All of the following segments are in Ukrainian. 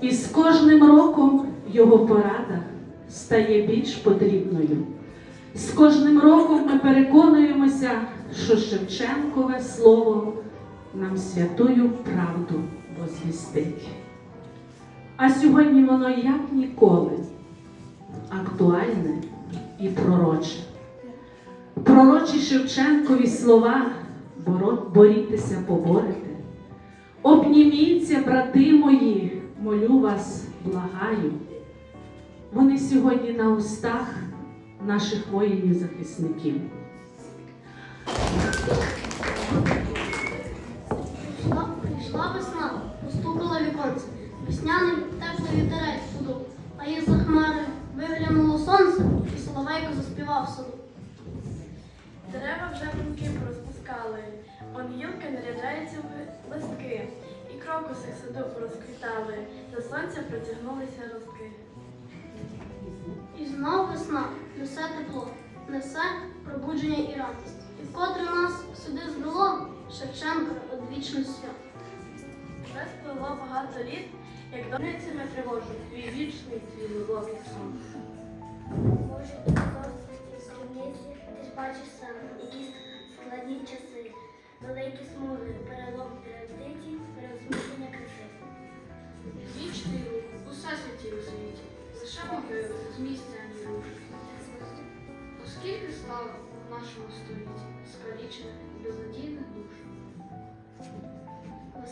І з кожним роком його порада стає більш потрібною. З кожним роком ми переконуємося, що Шевченкове слово нам святую правду возвістить. А сьогодні воно як ніколи актуальне і пророче. Пророчі Шевченкові слова «Боро- борітеся, поборете. Обніміться, брати мої, молю вас, благаю. Вони сьогодні на устах наших воїнів-захисників. Прийшла, прийшла весна, постукала віконце, весняний теплий вітерець подув, а із за хмари виглянуло сонце, і соловейко заспівав в саду. Дерева вже брунки порозпускали, он гілки наряджаються в листки, і крокуси в саду порозквітали, до сонця протягнулися ростки. І знов весна несе тепло, несе пробудження і радість. І вкотре нас сюди звело Шевченка одвічне свято. Вже спливло багато літ, як доницями тривожу, твій вічний твій глибокий сон. Боже, ти досвіті ти бачиш сам, які складні часи, великі смуги, перелом традицій, переосмислення краси. Вічний рух, усе світі у світі, лише могили з місця ані руш. Оскільки слава в нашому столітті, скалічених, безнадійних душ.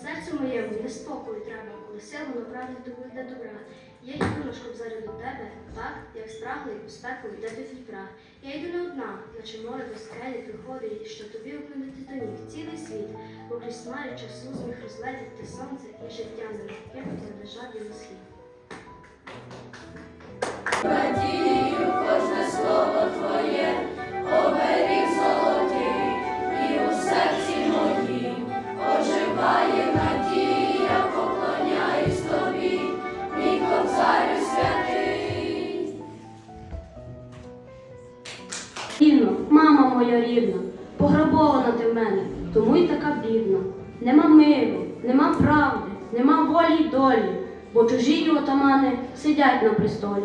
Серцю моєму неспокою треба, коли силу направить до для добра. Я йду на шкобзарю до тебе, так, як спраглий у спеку йде до Дніпра. Я йду не одна, наче море до скелі приходить, щоб тобі оплинути до ніг цілий світ, бо крізь смарі часу зміг розлетіти те сонце і життя не кинути на жаді на схід. Інно, мама моя рідна, пограбована ти в мене, тому й така бідна. Нема миру, нема правди, нема волі й долі, бо чужі отамани сидять на престолі.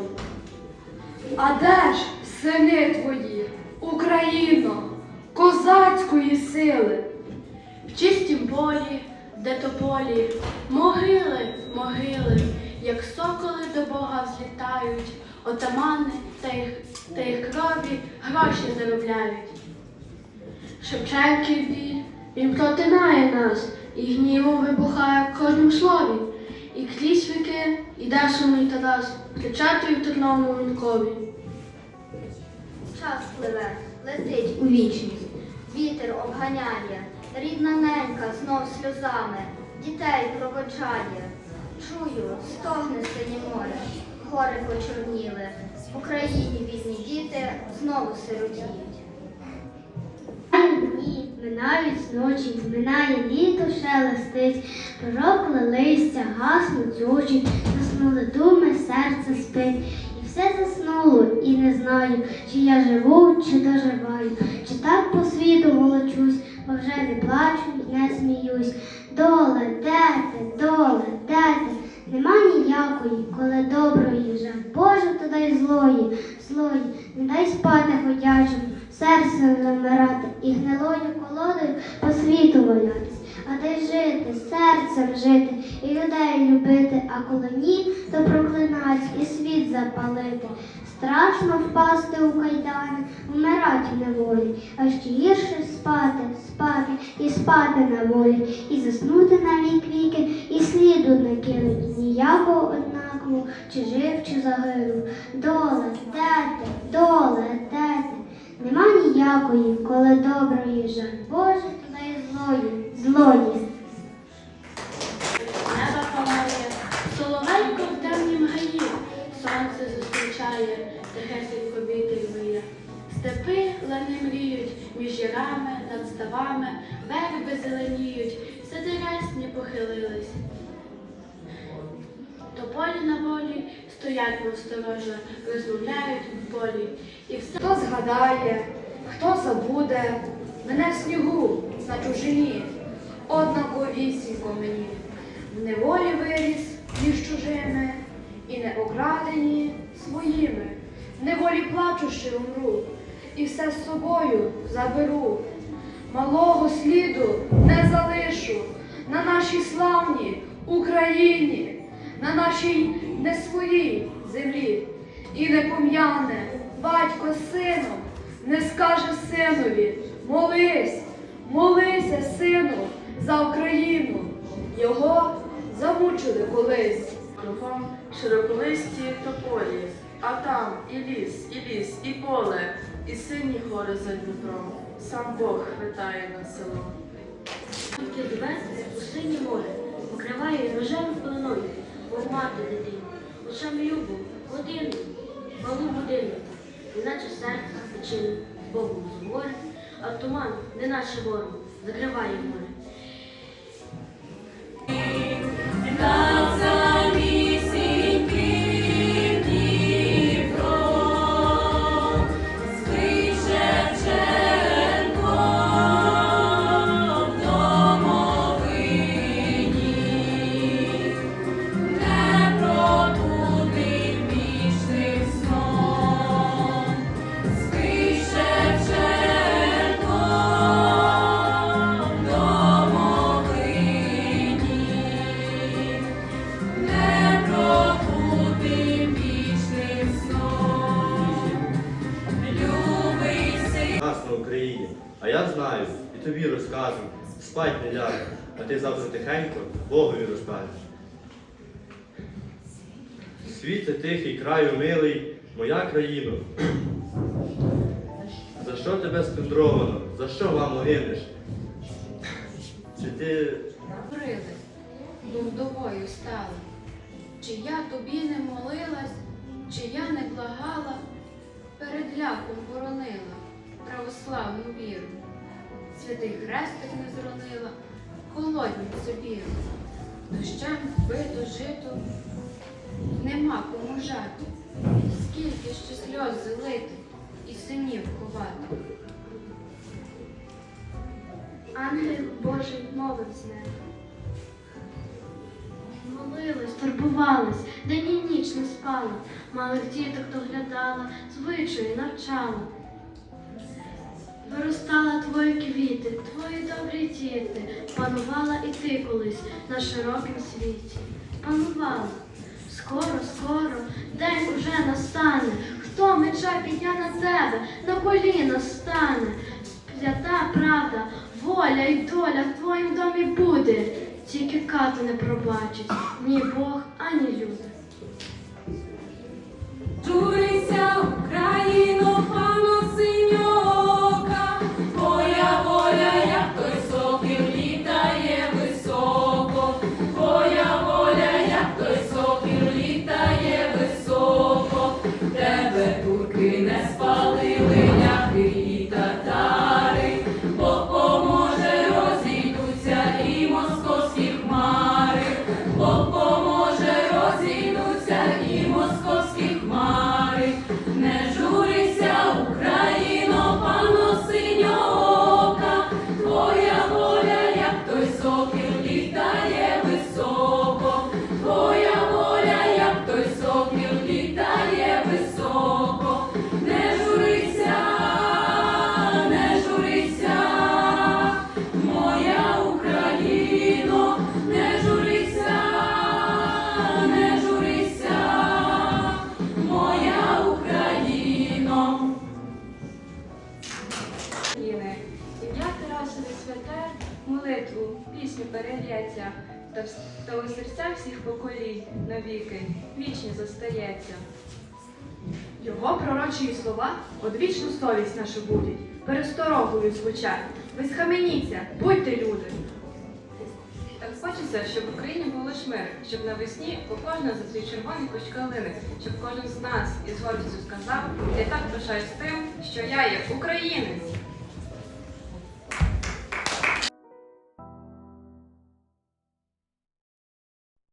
А де ж сини твої, Україно, козацької сили? В чистім полі, де тополі, могили, могили, як соколи до Бога взлітають, отамани та їх, та їх крові гроші заробляють. Шевченків біль, він протинає нас, і гнівом вибухає в кожному слові. І крізь віки іде сумний Тарас, кричати в терновому вінкові. Час пливе, летить у вічність, вітер обганяє, рідна ненька знов сльозами, дітей проводжає. Чую, стогне синє море, гори почорніли, в Україні бідні діти знову сиротіють. Минають ночі, минає літо шелестить, пророкли листя, гаснуть очі, заснули думи, серце спить. І все заснуло, і не знаю, чи я живу, чи доживаю, чи так по світу волочусь, бо вже не плачу, не сміюсь. Доле, де ти, доле, де ти? Нема ніякої, коли доброї жаль. Боже, то дай злої, злої, не дай спати ходячому, серцем замирати і гнилою колодою по світу валятись. А дай жити, серцем жити і людей любити, а коли ні, то проклинать і світ запалити. Страшно впасти у кайдани, вмирать в неволі, а ще гірше спати, спати і спати на волі, і заснути на вік віки, сліду не кинуть ніякого однаково, чи жив, чи загинув. Доле, де ти, доле, де? Нема ніякої, коли доброї жаль. Боже, ти дай злої, злої. Небо палає, соловейко в темнім гаї, сонце зустрічає, тихесенько вітер виє. Степи лани мріють, між ярами, над ставами, верби зеленіють, сади рясні похилились. Тополі на волі стоять насторожа, розмовляють в полі. І все Хто згадає, хто забуде, мене в снігу на чужині, однаковісінько мені. В неволі виріс між чужими, і не окрадені своїми. В неволі плачущи умру, і все з собою заберу. Малого сліду не залишу на нашій славній Україні, на нашій не своїй землі. І не пом'яне батько з сином, не скаже синові, молись, молися, сину, за Україну. Його замучили колись. Кругом широколисті тополі, а там і ліс, і ліс, і поле, і сині гори за Дніпром. Сам Бог витає над селом. Тільки тебе у синє море, покриває рожевим пеленою, мов мати дитину, очами любу, годину, малу годину, іначе серце печину, Богу згоре, а туман, неначе ворог, закриває море. Тобі. Спать не ляжу, а ти завтра тихенько Богові розкажеш. Світе тихий, краю милий, моя країно. За що тебе сплюндровано? За що мамо гинеш? Чи ти Говорили, бо вдовою стала. Чи я тобі не молилась, чи я не благала, перед ляхом боронила православну віру. Святий хрестик не зронила, холодницю білу. Дощем вбито жито, нема кому жати. Скільки ще сльоз залити і синів ховати. Ангел Божий мовив з нею. Молилась, турбувалась, день і ніч не спала, малих діток доглядала, звичаю навчала. Виростала твої квіти, твої добрі діти, панувала і ти колись на широкім світі. Панувала. Скоро, скоро, день уже настане. Хто меча підня на тебе, на коліна стане. Свята правда, воля і доля в твоїм домі буде. Тільки кату не пробачить ні Бог, ані люди. України. Ім'я Тарасове святе, молитву, пісню перельється, та, та у серця всіх поколінь навіки вічні зостається. Його пророчі слова одвічну совість нашу будуть, пересторогою звучать. Ви схаменіться, будьте люди. Так хочеться, щоб в Україні був лиш мир, щоб навесні у кожного за свій червоний кущ щоб кожен з нас із гордістю сказав, я так пишаюсь тим, що я є українець.